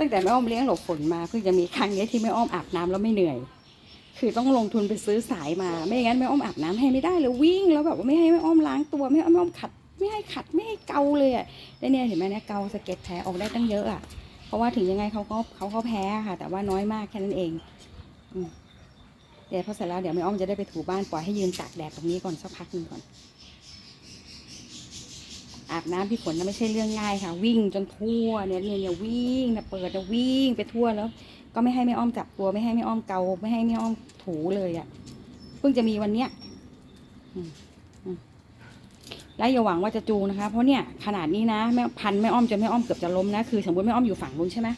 ตั้งแต่แม่อ้อมเลี้ยงหลบฝนมาเพิ่งจะมีครั้งนี้ที่แม่อ้อมอาบน้ำแล้วไม่เหนื่อย คือต้องลงทุนไปซื้อสายมา ไม่งั้นแม่อ้อมอาบน้ำให้ไม่ได้เลยวิ่งแล้วแบบว่าไม่ให้แม่อ้อมล้างตัวไม่ให้แม่อ้อมขัด ไม่ให้ขัดไม่ให้เกาเลยอะแล้วเนี่ยเห็นไหมเนี่ยเกาสเก็ดแผลออกได้ตั้งเยอะอะเพราะว่าถึงยังไงเขาก็เขาก็แพ้ค่ะ แต่ว่าน้อยมากแค่นั้นเองอเดี๋ยวพอเสร็จแล้วเดี๋ยวแม่อ้อมจะได้ไปถูบ้านปล่อยให้ยืนตากแดดตรงนี้ก่อนสักพักหนึ่งก่อน อาบน้ำพี่ฝนนะไม่ใช่เรื่องง่ายค่ะ วิ่งจนทั่วเนี่ยเนี่ยเนี่ยวิ่งนะเปิดนะวิ่งไปทั่วแล้ว ก็ไม่ให้แม่อ้อมจับตัวไม่ให้แม่อ้อมเกาไม่ให้แม่อ้อมถูเลยอะ่ะเพิ่งจะมีวันเนี้ยแล้วอย่าหวังว่าจะจูงนะคะ เพราะเนี่ยขนาดนี้นะแม่พันแม่อ้อมจนแม่อ้อมเกือบจะล้มนะคือสมมติแม่อ้อมอยู่ฝั่งนู้นใช่ไหม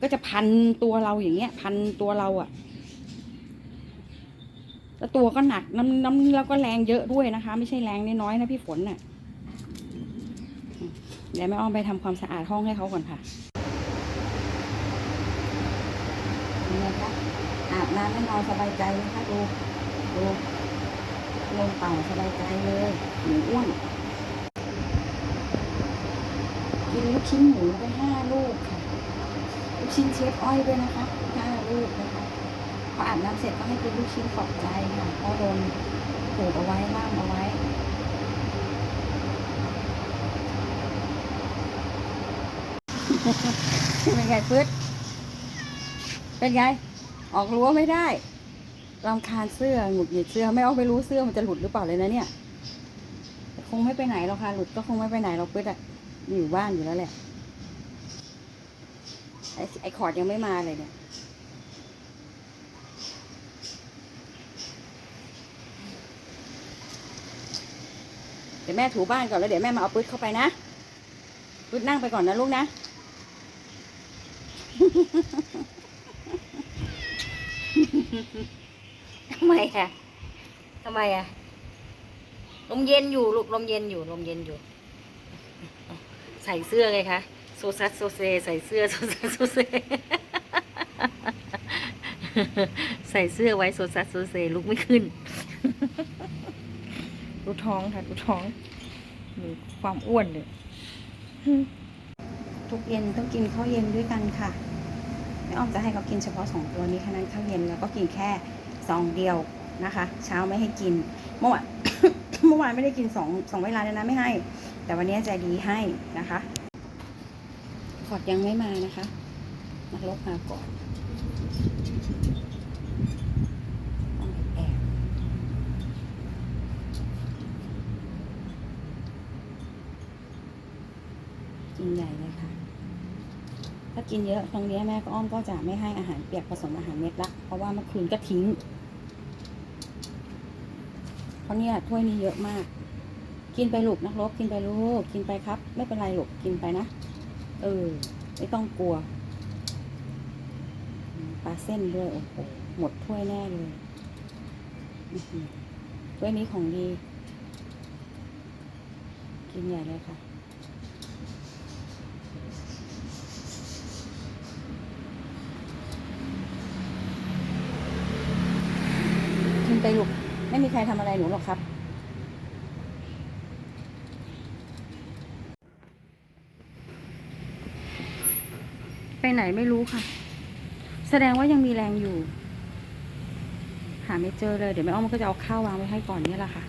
ก็จะพันตัวเราอย่างเงี้ย พันตัวเราอะ่ะแล้วตัวก็หนักน้ำน้ำแล้วก็แรงเยอะด้วยนะคะ ไม่ใช่แรงน้อยๆนะพี่ฝนน่ะ ดี๋ยวแม่อ้อมไปทำความสะอาดห้องให้เขาก่อนค่ะนี่นะคะอาบน้ำให้นอนสบายใจนะคะดูดูลงเป่าสบายใจเลยหมูอ้วนกินลูกชิ้นหมูไปห้าลูกค่ะลูกชิ้นเชฟอ้อยด้วยนะคะห้าลูกนะคะพออาบน้ำเสร็จก็ให้กินลูกชิ้นปลอบใจค่ะเพราะโดนผูกเอาไว้ล่ามเอาไว้ เป็นไงพืชเป็นไง ออกรั้วไม่ได้รำคาญเสื้อหงุดหงิดเสื้อไม่เอาไปรู้เสื้อมันจะหลุดหรือเปล่าเลยนะเนี่ย คงไม่ไปไหนหรอกค่ะหลุดก็คงไม่ไปไหนหรอกพืชอะอยู่บ้านอยู่แล้วแหละไอ้ไอ้ขอดยังไม่มาเลยเนี่ยเดี๋ยวแม่ถูบ้านก่อนแล้วเดี๋ยวแม่มาเอาปื๊ดเข้าไปนะปื๊ดนั่งไปก่อนนะลูกนะ ทำไมอะทำไมอะลมเย็นอยู่ลูกลมเย็นอยู่ลมเย็นอยู่ ใส่เสื้อไงคะโซซัสโซเซ ใส่เสื้อโซซัสโซเซ ใส่เสื้อไว้โซซัสโซเซลุกไม่ขึ้นดูท้องค่ะดูท้องดูความอ้วนเลยทุกเย็นต้องกินข้าวเย็นด้วยกันค่ะ ม่อ้อมจะให้เขากินเฉพาะสองตัวนี้แค่นั้นข้าวเย็นแล้วก็กินแค่ซองเดียวนะคะ เช้าไม่ให้กิน เมื่อวานเมื่อวานไม่ได้กินสองสองเวลาเลยนะไม่ให้ แต่วันนี้ใจดีให้นะคะขอดยังไม่มานะคะ นักลบมาก่อนต้องแอบกินใหญ่เลยค่ะ ถ้ากินเยอะตรงนี้แม่ก็อ้อมก็จะไม่ให้อาหารเปียกผสมอาหารเม็ดละเพราะว่าเมื่อคืนก็ทิ้งเพราะเนี่ยถ้วยนี้เยอะมาก กินไปลูกนักรบกินไปลูกกินไปครับ ไม่เป็นไรลูกกินไปนะเออไม่ต้องกลัวปลาเส้นด้วยโอ้โหหมดถ้วยแน่เลยถ้วยนี้ของดี กินใหญ่เลยค่ะ ไปลูก ไม่มีใครทำอะไรหนูหรอกครับ ไปไหนไม่รู้ค่ะ แสดงว่ายังมีแรงอยู่ หาไม่เจอเลย เดี๋ยวแม่อ้อมก็จะเอาข้าววางไว้ให้ก่อนเนี่ยแหละค่ะ